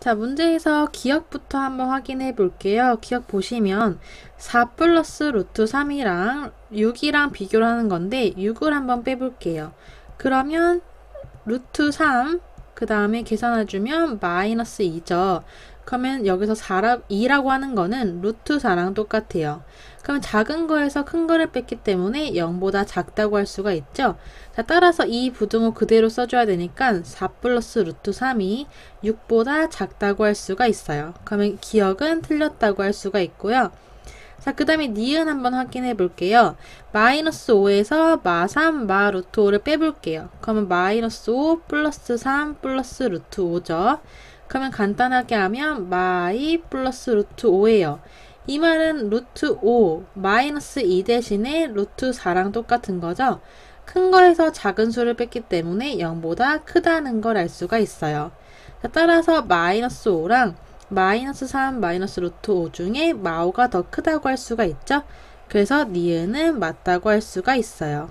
자, 문제에서 기억부터 한번 확인해 볼게요. 기억 보시면 4 플러스 루트 3이랑 6이랑 비교를 하는 건데 6을 한번 빼볼게요. 그러면 루트 3, 그 다음에 계산해주면 마이너스 2죠. 그러면 여기서 4라, 2라고 하는 거는 루트 4랑 똑같아요. 그러면 작은 거에서 큰 거를 뺐기 때문에 0보다 작다고 할 수가 있죠. 자, 따라서 이 부등호 그대로 써줘야 되니까 4 플러스 루트 3이 6보다 작다고 할 수가 있어요. 그러면 기억은 틀렸다고 할 수가 있고요. 자, 그 다음에 니은 한번 확인해 볼게요. 마이너스 5에서 마 3, 마 루트 5를 빼볼게요. 그러면 마이너스 5 플러스 3 플러스 루트 5죠. 그러면 간단하게 하면 마이 플러스 루트 5예요. 이 말은 루트 5 마이너스 2 대신에 루트 4랑 똑같은 거죠. 큰 거에서 작은 수를 뺐기 때문에 0보다 크다는 걸 알 수가 있어요. 자, 따라서 마이너스 5랑 마이너스 3 마이너스 루트 5 중에 마오가 더 크다고 할 수가 있죠. 그래서 니은은 맞다고 할 수가 있어요.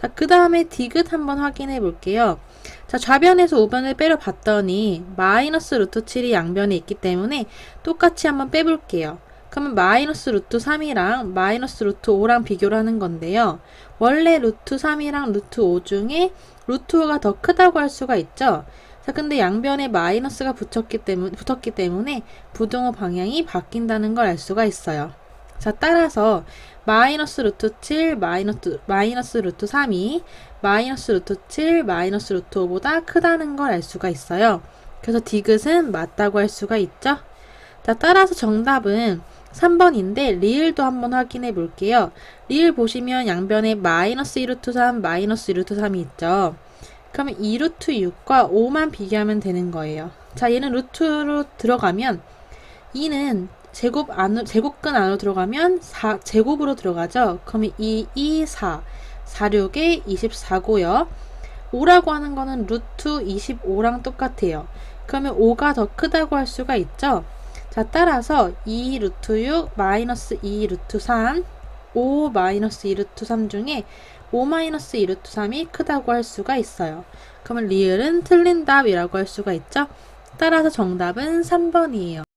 자, 그 다음에 디귿 한번 확인해 볼게요. 자, 좌변에서 우변을 빼려 봤더니 마이너스 루트 7이 양변에 있기 때문에 똑같이 한번 빼볼게요. 그러면 마이너스 루트 3이랑 마이너스 루트 5랑 비교를 하는 건데요. 원래 루트 3이랑 루트 5 중에 루트 5가 더 크다고 할 수가 있죠. 자, 근데 양변에 마이너스가 붙었기 때문, 붙었기 때문에 부등호 방향이 바뀐다는 걸 알 수가 있어요. 자, 따라서 마이너스 루트 7, 마이너스, 마이너스 루트 3이 마이너스 루트 7, 마이너스 루트 5보다 크다는 걸 알 수가 있어요. 그래서 디귿은 맞다고 할 수가 있죠. 자, 따라서 정답은 3번인데 리을도 한번 확인해 볼게요. 리을 보시면 양변에 마이너스 2루트 3, 마이너스 2루트 3이 있죠. 그러면 2루트 6과 5만 비교하면 되는 거예요. 자, 얘는 루트로 들어가면 2는 제곱 안으로, 제곱근 안으로 들어가면 4, 제곱으로 들어가죠. 그러면 2, 2, 4, 4, 6에 24고요. 5라고 하는 거는 루트 25랑 똑같아요. 그러면 5가 더 크다고 할 수가 있죠. 자, 따라서 2 루트 6 마이너스 2 루트 3 5 마이너스 2 루트 3 중에 5 마이너스 2 루트 3이 크다고 할 수가 있어요. 그러면 리을은 틀린 답이라고 할 수가 있죠. 따라서 정답은 3번이에요.